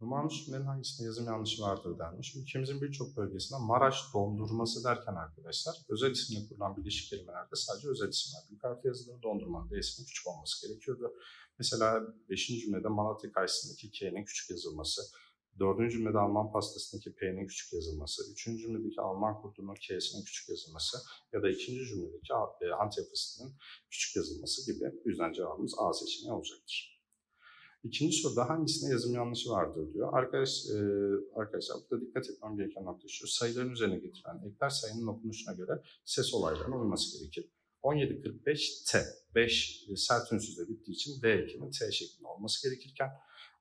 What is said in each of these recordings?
Numaranın cümlenin hangisinde yazım yanlışı vardır denmiş. Ülkemizin birçok bölgesinde Maraş dondurması derken arkadaşlar özel isimle kurulan birleşik kelimelerde sadece özel isimler büyük harfle yazılır. Dondurmanın D'sinin küçük olması gerekiyordu. Mesela 5. cümlede Malatya karşısındaki K'nin küçük yazılması, 4. cümlede Alman pastasındaki P'nin küçük yazılması, 3. cümledeki Alman kurdunun K'sinin küçük yazılması ya da 2. cümledeki e, Antep küçük yazılması gibi. Bu yüzden cevabımız A seçeneği olacaktır. İkinci soruda hangisinde yazım yanlışı vardır diyor. Arkadaş, e, arkadaşlar burada dikkat etmem gereken nokta şu. Sayıların üzerine getirilen ekler sayının okunuşuna göre ses olaylarına uyması gerekir. 17.45 T. 5 e, sert ünsüzle bittiği için D ekinin T şeklinde olması gerekirken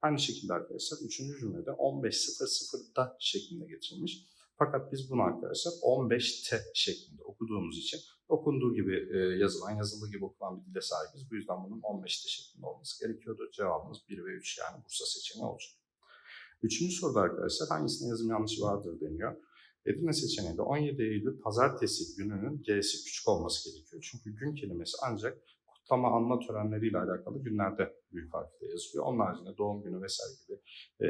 aynı şekilde arkadaşlar 3. cümlede 15.00'da şeklinde getirilmiş. Fakat biz bunu arkadaşlar 15T şeklinde okuduğumuz için okunduğu gibi e, yazılan, yazıldığı gibi okunan bir dile sahibiz. Bu yüzden bunun 15'te şeklinde olması gerekiyordu. Cevabımız 1 ve 3 yani Bursa seçeneği olacak. Üçüncü soruda arkadaşlar hangisinin yazım yanlışı vardır deniyor. Edirne seçeneğinde 17 Eylül pazartesi gününün G'si küçük olması gerekiyor. Çünkü gün kelimesi ancak kutlama anma törenleriyle alakalı günlerde büyük harfle yazılıyor. Onun haricinde doğum günü vesaire gibi e,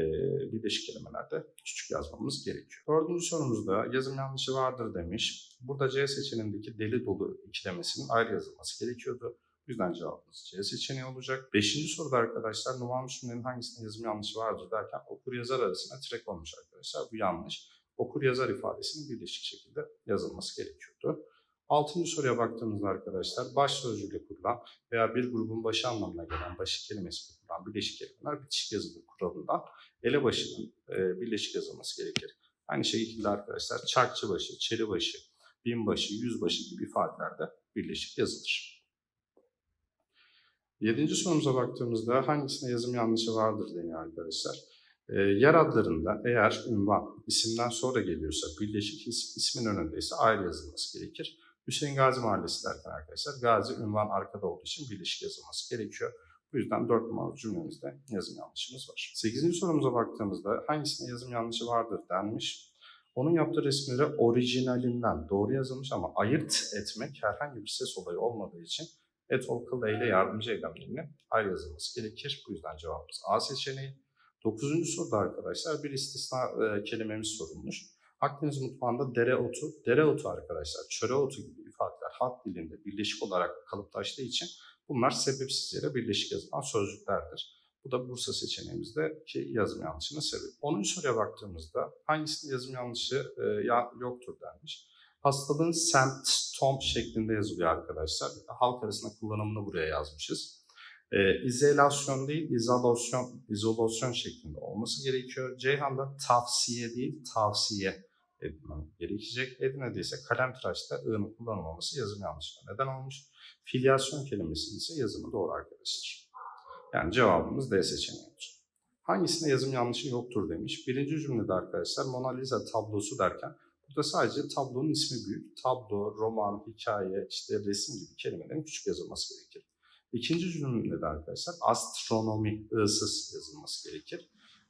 birleşik kelimelerde küçük yazmamız gerekiyor. Dördüncü sorumuzda yazım yanlışı vardır demiş. Burada C seçeneğindeki deli dolu ikilemesinin ayrı yazılması gerekiyordu. Bu yüzden cevabımız C seçeneği olacak. Beşinci soruda arkadaşlar numaralı cümlenin hangisinde yazım yanlışı vardır derken okur yazar arasına tire konmuş arkadaşlar. Bu yanlış. Okur yazar ifadesinin birleşik şekilde yazılması gerekiyordu. Altıncı soruya baktığımızda arkadaşlar baş sözcüğüyle kurulan veya bir grubun başı anlamına gelen başı kelimesi kurulan birleşik kelimeler bitişik yazılı kuralından elebaşının e, birleşik yazılması gerekir. Aynı şekilde arkadaşlar çarkçıbaşı, çelibaşı, binbaşı, yüzbaşı gibi ifadelerde birleşik yazılır. Yedinci sorumuza baktığımızda hangisinde yazım yanlışı vardır deniyor arkadaşlar. E, yer adlarında eğer ünvan isimden sonra geliyorsa birleşik is, ismin önündeyse ayrı yazılması gerekir. Hüseyin Gazi Mahallesi derken arkadaşlar Gazi ünvan arkada olduğu için birleşik yazılması gerekiyor. Bu yüzden 4 numaralı cümlemizde yazım yanlışımız var. 8. sorumuza baktığımızda hangisinde yazım yanlışı vardır denmiş. Onun yaptığı resimleri orijinalinden doğru yazılmış ama ayırt etmek herhangi bir ses olayı olmadığı için et ol kıl eyle yardımcı eylemlerinin ayrı yazılması gerekir. Bu yüzden cevabımız A seçeneği. 9. soruda arkadaşlar bir istisna e, kelimemiz sorulmuş. Akdeniz mutfağında dereotu, dereotu arkadaşlar, çöreotu gibi ifadeler halk dilinde birleşik olarak kalıplaştığı için bunlar sebepsiz yere birleşik yazılan sözcüklerdir. Bu da Bursa seçeneğimizdeki yazım yanlışının sebebi. 10. soruya baktığımızda hangisinde yazım yanlışı e, yoktur denmiş. Hastalığın semptom şeklinde yazılıyor arkadaşlar. Halk arasında kullanımını buraya yazmışız. E, izolasyon değil, izolasyon, izolasyon şeklinde olması gerekiyor. Ceyhan'da tavsiye değil, tavsiye edilmem gerekecek. Edirne'de ise kalem tıraşta ığının kullanılmaması yazım yanlışına neden olmuş. Filyasyon kelimesinin ise yazımı doğru arkadaşlar. Yani cevabımız D seçeneği olacak. Hangisinde yazım yanlışı yoktur demiş. Birinci cümlede arkadaşlar Mona Lisa tablosu derken burada sadece tablonun ismi büyük. Tablo, roman, hikaye, işte resim gibi kelimelerin küçük yazılması gerekir. İkinci cümlede arkadaşlar astronomi, ıssız yazılması gerekir.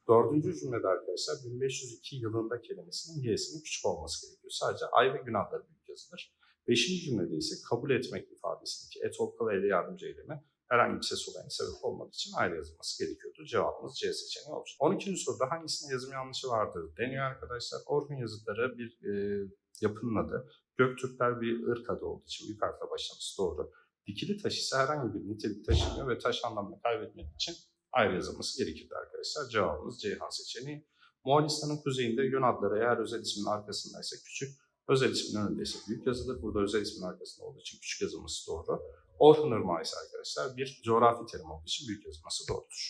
Dördüncü cümlede arkadaşlar 1502 yılında kelimesinin y'sinin küçük olması gerekiyor. Sadece ay ve gün adları büyük yazılır. Beşinci cümlede ise kabul etmek ifadesindeki et olkalı ile yardımcı eylemi herhangi bir ses olayına sebep olmadığı için ayrı yazılması gerekiyordu. Cevabımız C seçeneği olacak. 12. soruda hangisinde yazım yanlışı vardır deniyor arkadaşlar. Orhun yazıtları bir e, yapının adı. Göktürkler bir ırk adı olduğu için büyük harfle başlaması doğru. Dikili taş ise herhangi bir nitelik taşımıyor ve taş anlamını kaybetmek için ayrı yazılması gerekirdi arkadaşlar. Cevabımız Ceyhan seçeneği. Moğolistan'ın kuzeyinde Yön adları eğer özel ismin arkasındaysa küçük, özel ismin önündeyse büyük yazılır. Burada özel ismin arkasında olduğu için küçük yazılması doğru. Orhun ise arkadaşlar bir coğrafi terim olduğu için büyük yazılması doğrudur.